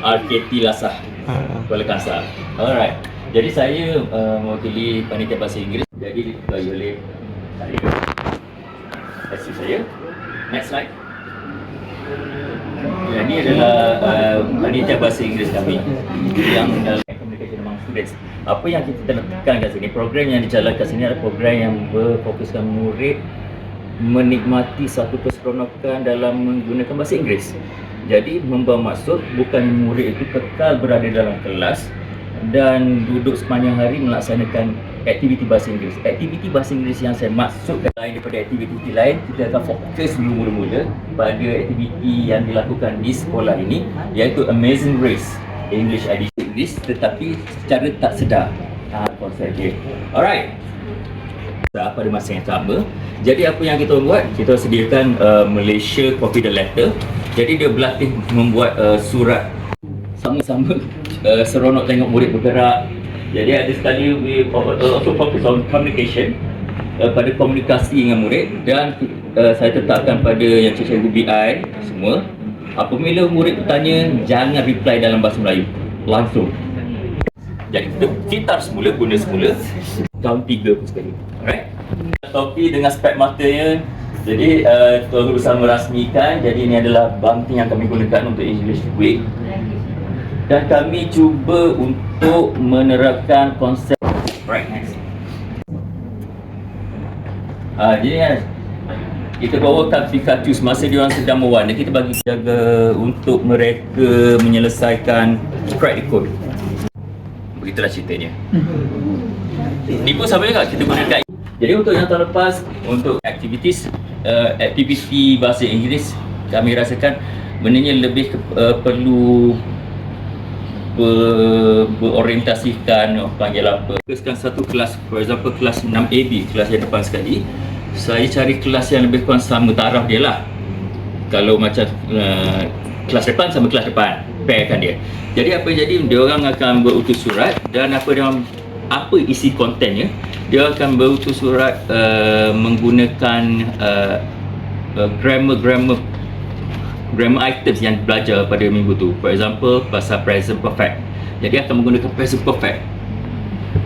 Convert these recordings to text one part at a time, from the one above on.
RKT Lasah Ah. Kuala Kangsar. Alright. Jadi saya uh, mewakili panitia bahasa Inggeris. Jadi diketuai oleh saya. Kasih saya. Next slide. Ya, ini adalah uh, panitia bahasa Inggeris kami yang dalam communication among students. Apa yang kita tekankan kat sini, program yang dijalankan kat sini adalah program yang berfokuskan murid menikmati satu keseronokan dalam menggunakan bahasa Inggeris. Jadi membawa maksud bukan murid itu kekal berada dalam kelas dan duduk sepanjang hari melaksanakan aktiviti bahasa Inggeris. Aktiviti bahasa Inggeris yang saya maksudkan lain daripada aktiviti lain, kita akan fokus mula-mula pada aktiviti yang dilakukan di sekolah ini iaitu Amazing Race English Edition English tetapi secara tak sedar. Ha, konsep dia. Alright. Pada masa yang sama Jadi apa yang kita buat Kita sediakan uh, Malaysia Copy the Letter Jadi dia berlatih membuat uh, surat. Sama-sama uh, Seronok tengok murid bergerak. Jadi ada sekali We also focus on communication uh, Pada komunikasi dengan murid Dan uh, saya tetapkan pada yang cikgu BI Semua. Apabila murid bertanya Jangan reply dalam bahasa Melayu. Langsung. Jadi kita fitar semula, guna semula. Tahun 3 pun sekali. Alright. Topi dengan spek matanya Jadi uh, Tuan Guru merasmikan Jadi ini adalah bunting yang kami gunakan untuk English Week. Dan kami cuba untuk menerapkan konsep Right, next. Uh, Jadi kan kita bawakan Pikachu semasa dia orang sedang mewarna kita bagi jaga untuk mereka menyelesaikan crack the code begitulah ceritanya ni pun sama juga kita gunakan. Jadi untuk yang tahun lepas untuk aktivitis uh, aktiviti bahasa Inggeris kami rasakan benarnya lebih uh, perlu ber, berorientasikan panggil apa fokuskan satu kelas for example kelas 6AB kelas yang depan sekali saya cari kelas yang lebih kurang sama taraf dia lah. Kalau macam uh, kelas depan sama kelas depan pairkan dia. Jadi apa yang jadi dia orang akan berutus surat dan apa dia apa isi kontennya dia akan berutus surat uh, menggunakan uh, uh, grammar items yang belajar pada minggu tu. For example bahasa present perfect. Jadi akan menggunakan present perfect.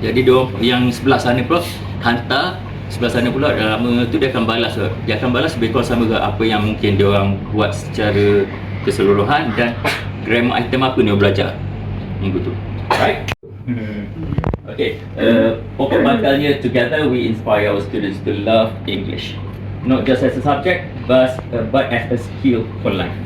Jadi dia yang sebelah sana pula hantar sebelah sana pula lama tu dia akan balas dia akan balas kurang sama ke apa yang mungkin dia orang buat secara keseluruhan dan grammar item apa ni belajar minggu tu. Right Okay, uh, pokok bakalnya together we inspire our students to love English. Not just as a subject but, uh, but as a skill for life